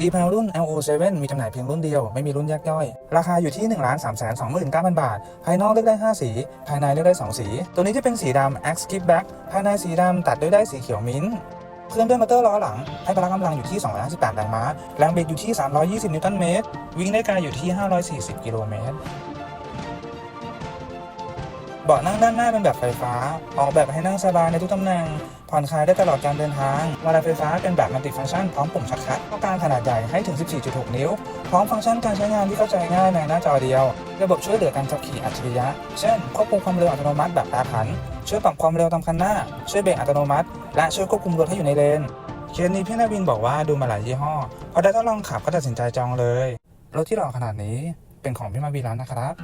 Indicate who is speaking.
Speaker 1: ดีพาวรุ่น LO7 มีจำหน่ายเพียงรุ่นเดียว ไม่มีรุ่นแยกย่อย ราคาอยู่ที่ 1 3 2 9 0 0 0 บาท ภายนอกเลือกได้ 5 สี ภายในเลือกได้ 2 สี ตัวนี้จะเป็นสีดำ X Skip Back ภายในสีดำตัดด้วยได้สีเขียวมิ้นท์เคลื่อนด้วยมอเตอร์ล้อหลัง ให้พละกำลังอยู่ที่ 258 แรงม้า แรงบิดอยู่ที่ 320 นิวตันเมตร วิ่งได้ไกลอยู่ที่ 540 กิโลเมตร เบาะนั่งด้านหน้าเป็นแบบไฟฟ้า ออกแบบให้นั่งสบายในทุกตำแหน่งผ่อนคลายได้ตลอดการเดินทางวาล์วไฟฟ้าเป็นแบบมัลติฟังก์ชันพร้อมปุ่มชักคัดต้องการขนาดใหญ่ให้ถึง 14.6 นิ้ว พร้อมฟังก์ชันการใช้งานที่เข้าใจง่ายในหน้าจอเดียว ระบบช่วยเหลือการขับขี่อัจฉริยะ เช่น ควบคุมความเร็วอัตโนมัติแบบแปรผัน ช่วยปรับความเร็วตามคันหน้า ช่วยเบรกอัตโนมัติ และช่วยควบคุมรถให้อยู่ในเลน เคสนี้พี่นาวินบอกว่าดูมาหลายยี่ห้อ พอได้ทดลองขับก็ตัดสินใจจองเลย รถที่หล่อขนาดนี้เป็นของพี่มาวีแล้วนะครับ